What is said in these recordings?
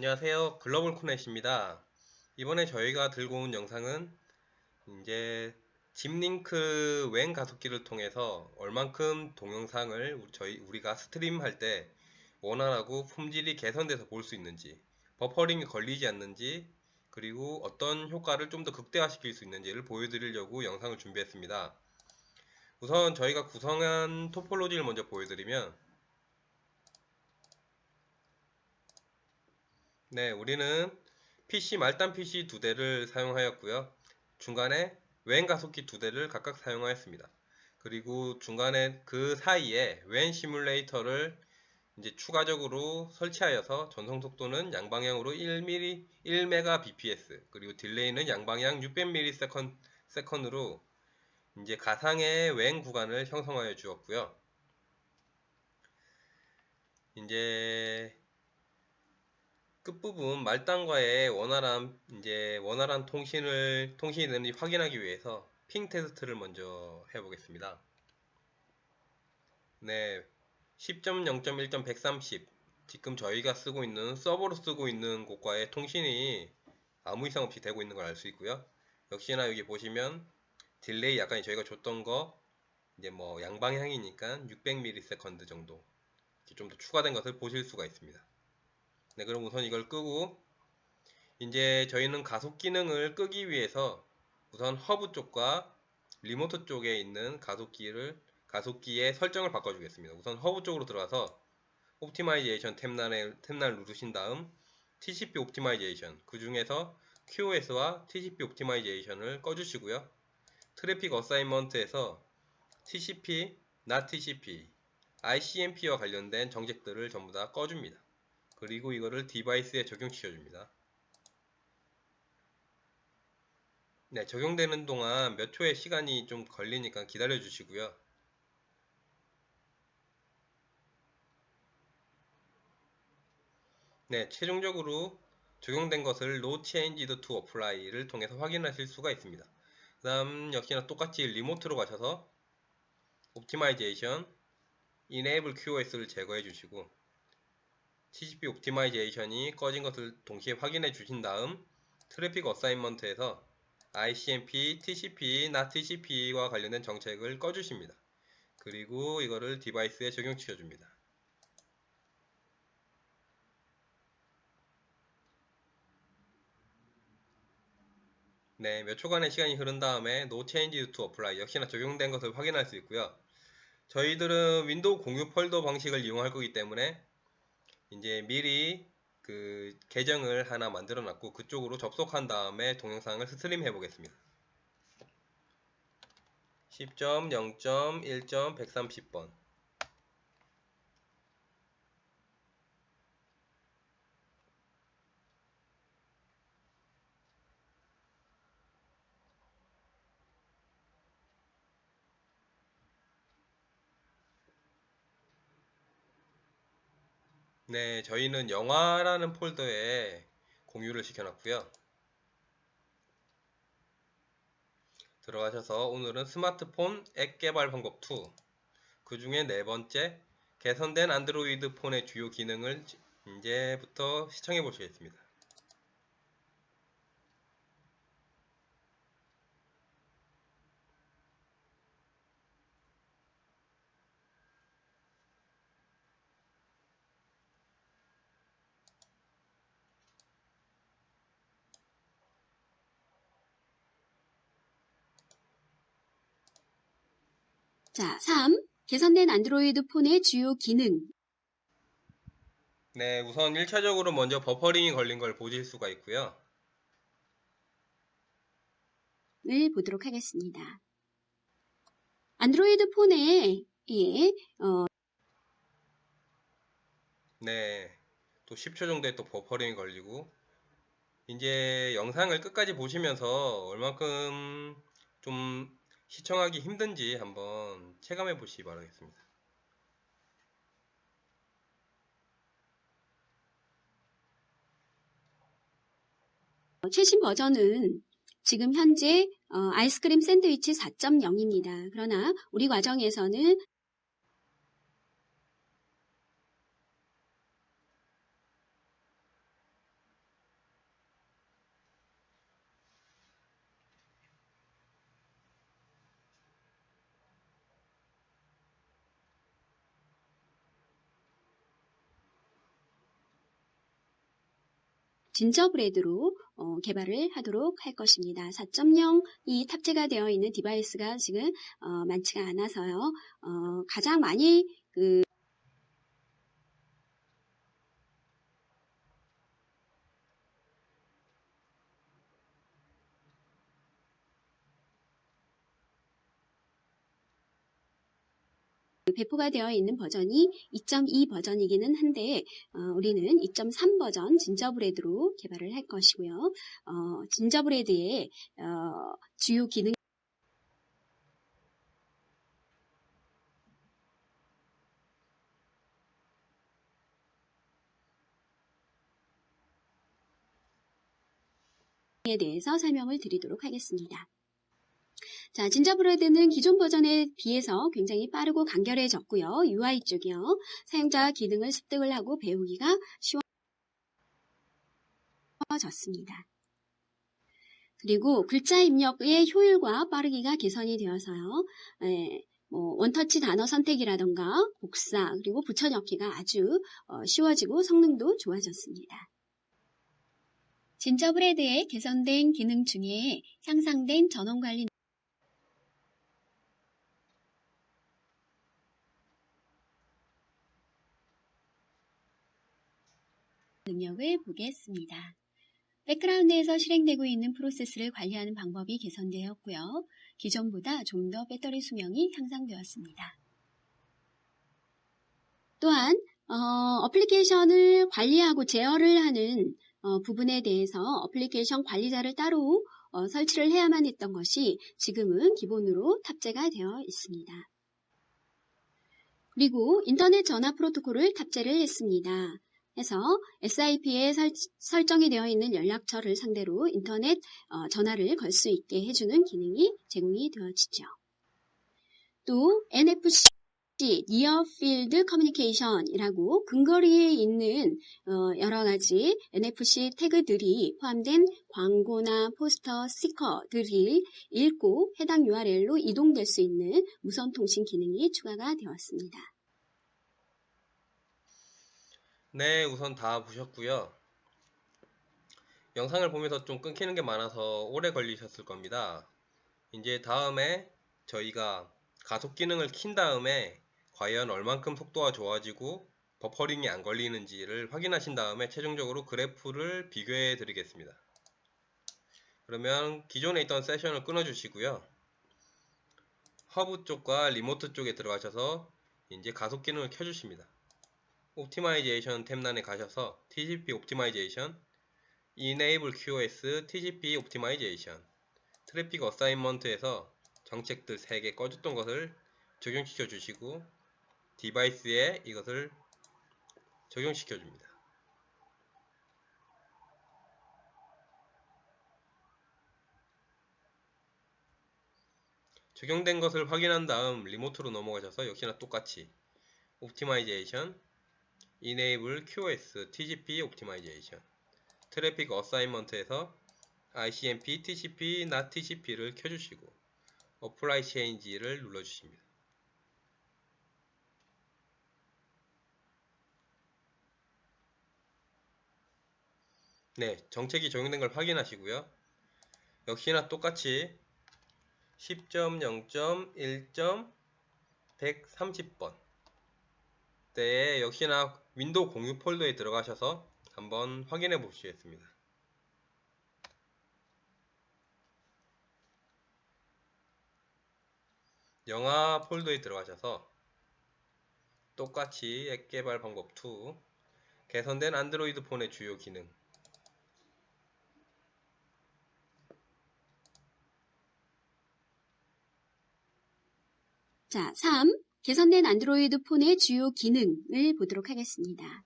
안녕하세요. 글로벌 코넷입니다. 이번에 저희가 들고 온 영상은 이제 집링크 웬 가속기를 통해서 얼만큼 동영상을 저희 우리가 스트림할 때 원활하고 품질이 개선돼서 볼 수 있는지, 버퍼링이 걸리지 않는지, 그리고 어떤 효과를 좀 더 극대화시킬 수 있는지를 보여드리려고 영상을 준비했습니다. 우선 저희가 구성한 토폴로지를 먼저 보여드리면 네, 우리는 PC 말단 PC 두 대를 사용하였고요. 중간에 웬 가속기 두 대를 각각 사용하였습니다. 그리고 중간에 그 사이에 웬 시뮬레이터를 이제 추가적으로 설치하여서 전송 속도는 양방향으로 1mm, 1Mbps 그리고 딜레이는 양방향 600ms 세컨으로 이제 가상의 웬 구간을 형성하여 주었고요. 이제 끝부분 말단과의 원활한 이제 원활한 통신을 통신이 되는지 확인하기 위해서 핑 테스트를 먼저 해보겠습니다. 네, 10.0.1.130 지금 저희가 쓰고 있는 서버로 쓰고 있는 곳과의 통신이 아무 이상 없이 되고 있는 걸 알 수 있고요. 역시나 여기 보시면 딜레이 약간 저희가 줬던 거 이제 뭐 양방향이니까 600ms 정도 좀 더 추가된 것을 보실 수가 있습니다. 네, 그럼 우선 이걸 끄고 이제 저희는 가속 기능을 끄기 위해서 우선 허브 쪽과 리모트 쪽에 있는 가속기를 가속기의 설정을 바꿔주겠습니다. 우선 허브 쪽으로 들어가서 옵티마이제이션 탭란에 탭란 누르신 다음 TCP 옵티마이제이션 그 중에서 QoS와 TCP 옵티마이제이션을 꺼주시고요. 트래픽 어사인먼트에서 TCP, not TCP, ICMP와 관련된 정책들을 전부 다 꺼줍니다. 그리고 이거를 디바이스에 적용시켜 줍니다. 네, 적용되는 동안 몇 초의 시간이 좀 걸리니까 기다려 주시고요. 네, 최종적으로 적용된 것을 No Changed to Apply를 통해서 확인하실 수가 있습니다. 그 다음 역시나 똑같이 리모트로 가셔서 옵티마이제이션 Enable QoS를 제거해 주시고 TCP 옵티마이제이션이 꺼진 것을 동시에 확인해 주신 다음 트래픽 어사인먼트에서 ICMP, TCP, not TCP와 관련된 정책을 꺼주십니다. 그리고 이거를 디바이스에 적용시켜 줍니다. 네, 몇 초간의 시간이 흐른 다음에 No Change to Apply 역시나 적용된 것을 확인할 수 있고요. 저희들은 윈도우 공유 폴더 방식을 이용할 거기 때문에 이제 미리 그 계정을 하나 만들어 놨고 그쪽으로 접속한 다음에 동영상을 스트림 해 보겠습니다. 10.0.1.130번 네, 저희는 영화라는 폴더에 공유를 시켜놨고요. 들어가셔서 오늘은 스마트폰 앱 개발 방법 2. 그 중에 네 번째, 개선된 안드로이드 폰의 주요 기능을 이제부터 시청해 보시겠습니다. 자, 3. 개선된 안드로이드 폰의 주요 기능. 네, 우선 1차적으로 먼저 버퍼링이 걸린 걸 보실 수가 있고요. 을 보도록 하겠습니다. 안드로이드 폰에 예, 어, 네, 또 10초 정도에 또 버퍼링이 걸리고 이제 영상을 끝까지 보시면서 얼만큼 좀 시청하기 힘든지 한번 체감해 보시기 바라겠습니다. 최신 버전은 지금 현재 어, 아이스크림 샌드위치 4.0입니다. 그러나 우리 과정에서는 진저브레드로 어, 개발을 하도록 할 것입니다. 4.0이 탑재가 되어 있는 디바이스가 지금 어, 많지가 않아서요. 어, 가장 많이 그 배포가 되어 있는 버전이 2.2 버전이기는 한데 어, 우리는 2.3 버전 진저브레드로 개발을 할 것이고요. 어, 진저브레드의 어, 주요 기능 에 대해서 설명을 드리도록 하겠습니다. 자, 진저브레드는 기존 버전에 비해서 굉장히 빠르고 간결해졌고요. UI 쪽이요. 사용자 기능을 습득을 하고 배우기가 쉬워졌습니다. 그리고 글자 입력의 효율과 빠르기가 개선이 되어서요. 예, 뭐 원터치 단어 선택이라던가 복사 그리고 붙여넣기가 아주 어, 쉬워지고 성능도 좋아졌습니다. 진저브레드의 개선된 기능 중에 향상된 전원 관리 능력을 보겠습니다. 백그라운드에서 실행되고 있는 프로세스를 관리하는 방법이 개선되었고요. 기존보다 좀 더 배터리 수명이 향상되었습니다. 또한 어, 어플리케이션을 관리하고 제어를 하는 어, 부분에 대해서 어플리케이션 관리자를 따로 어, 설치를 해야만 했던 것이 지금은 기본으로 탑재가 되어 있습니다. 그리고 인터넷 전화 프로토콜을 탑재를 했습니다. 해서 SIP에 설, 정이 되어 있는 연락처를 상대로 인터넷 어, 전화를 걸 수 있게 해주는 기능이 제공이 되어지죠. 또 NFC Near Field Communication이라고 근거리에 있는 어, 여러 가지 NFC 태그들이 포함된 광고나 포스터, 스티커들을 읽고 해당 URL로 이동될 수 있는 무선 통신 기능이 추가가 되었습니다. 네, 우선 다 보셨고요. 영상을 보면서 좀 끊기는 게 많아서 오래 걸리셨을 겁니다. 이제 다음에 저희가 가속 기능을 킨 다음에 과연 얼만큼 속도가 좋아지고 버퍼링이 안 걸리는지를 확인하신 다음에 최종적으로 그래프를 비교해 드리겠습니다. 그러면 기존에 있던 세션을 끊어 주시고요. 허브 쪽과 리모트 쪽에 들어가셔서 이제 가속 기능을 켜 주십니다. 옵티마이제이션 탭란에 가셔서 TCP 옵티마이제이션, Enable QoS TCP 옵티마이제이션, 트래픽 어사인먼트에서 정책들 3개 꺼줬던 것을 적용시켜 주시고 디바이스에 이것을 적용시켜 줍니다. 적용된 것을 확인한 다음 리모트로 넘어가셔서 역시나 똑같이 옵티마이제이션 Enable QoS TCP 옵티마이제이션 트래픽 어사인먼트에서 ICMP TCP not TCP를 켜주시고 Apply Change를 눌러주십니다. 네, 정책이 적용된 걸 확인하시고요. 역시나 똑같이 10.0.1.130번 때에 역시나 윈도우 공유 폴더에 들어가셔서 한번 확인해 보시겠습니다. 영화 폴더에 들어가셔서 똑같이 앱 개발 방법 2 개선된 안드로이드 폰의 주요 기능 자, 3. 개선된 안드로이드 폰의 주요 기능을 보도록 하겠습니다.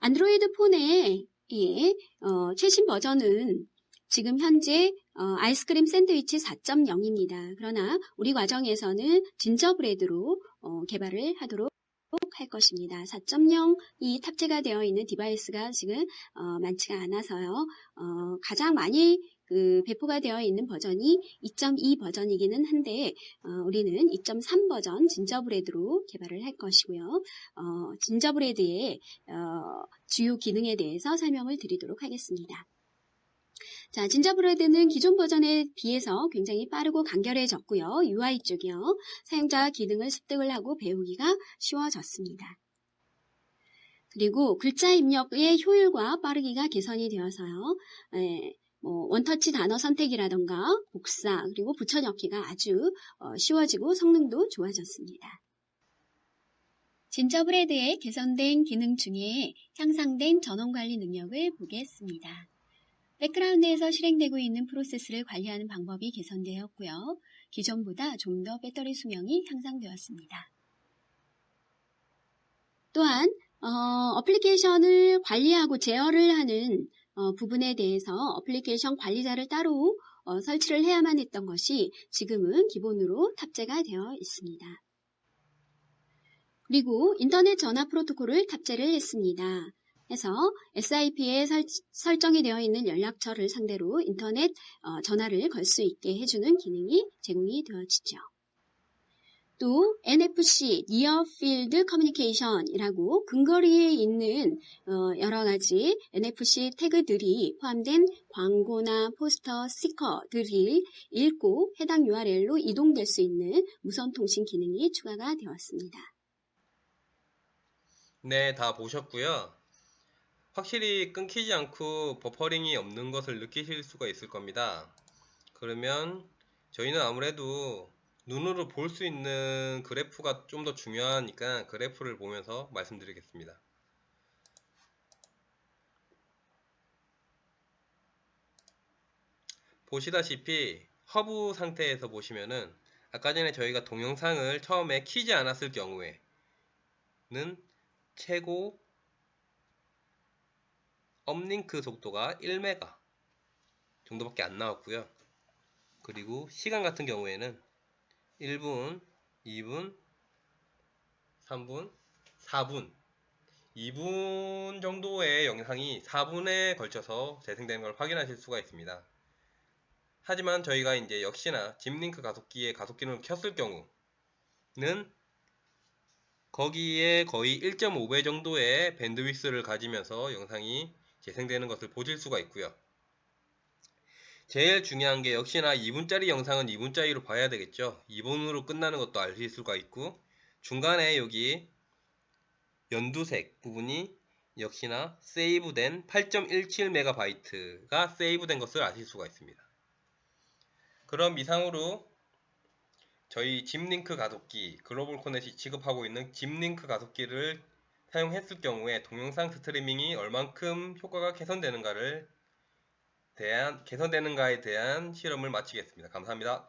안드로이드 폰의 예, 어, 최신 버전은 지금 현재 어, 아이스크림 샌드위치 4.0입니다. 그러나 우리 과정에서는 진저브레드로 어, 개발을 하도록 할 것입니다. 4.0이 탑재가 되어 있는 디바이스가 지금 어, 많지가 않아서요. 어, 가장 많이 그 배포가 되어 있는 버전이 2.2 버전이기는 한데 어, 우리는 2.3 버전 진저브레드로 개발을 할 것이고요. 어, 진저브레드의 어, 주요 기능에 대해서 설명을 드리도록 하겠습니다. 자, 진저브레드는 기존 버전에 비해서 굉장히 빠르고 간결해졌고요. UI 쪽이요. 사용자 기능을 습득을 하고 배우기가 쉬워졌습니다. 그리고 글자 입력의 효율과 빠르기가 개선이 되어서요. 에, 뭐 원터치 단어 선택이라던가 복사 그리고 붙여넣기가 아주 어, 쉬워지고 성능도 좋아졌습니다. 진저브레드의 개선된 기능 중에 향상된 전원 관리 능력을 보겠습니다. 백그라운드에서 실행되고 있는 프로세스를 관리하는 방법이 개선되었고요. 기존보다 좀 더 배터리 수명이 향상되었습니다. 또한 어, 어플리케이션을 관리하고 제어를 하는 어, 부분에 대해서 어플리케이션 관리자를 따로 어, 설치를 해야만 했던 것이 지금은 기본으로 탑재가 되어 있습니다. 그리고 인터넷 전화 프로토콜을 탑재를 했습니다. 해서 SIP에 설, 설정이 되어 있는 연락처를 상대로 인터넷 어, 전화를 걸 수 있게 해주는 기능이 제공이 되어지죠. 또 NFC, Near Field Communication이라고 근거리에 있는 어, 여러 가지 NFC 태그들이 포함된 광고나 포스터, 스티커들을 읽고 해당 URL로 이동될 수 있는 무선 통신 기능이 추가가 되었습니다. 네, 다 보셨고요. 확실히 끊기지 않고 버퍼링이 없는 것을 느끼실 수가 있을 겁니다. 그러면 저희는 아무래도 눈으로 볼 수 있는 그래프가 좀 더 중요하니까 그래프를 보면서 말씀드리겠습니다. 보시다시피 허브 상태에서 보시면은 아까 전에 저희가 동영상을 처음에 키지 않았을 경우에는 최고 업링크 속도가 1메가 정도밖에 안 나왔고요. 그리고 시간 같은 경우에는 1분, 2분, 3분, 4분, 2분 정도의 영상이 4분에 걸쳐서 재생되는 걸 확인하실 수가 있습니다. 하지만 저희가 이제 역시나 짚링크 가속기에 가속기를 켰을 경우는 거기에 거의 1.5배 정도의 밴드위스를 가지면서 영상이 재생되는 것을 보실 수가 있고요. 제일 중요한 게 역시나 2분짜리 영상은 2분짜리로 봐야 되겠죠. 2분으로 끝나는 것도 아실 수가 있고 중간에 여기 연두색 부분이 역시나 세이브된 8.17MB가 세이브된 것을 아실 수가 있습니다. 그럼 이상으로 저희 짚링크 가속기 글로벌 코넷이 지급하고 있는 짚링크 가속기를 사용했을 경우에 동영상 스트리밍이 얼만큼 효과가 개선되는가를 대한 개선되는가에 대한 실험을 마치겠습니다. 감사합니다.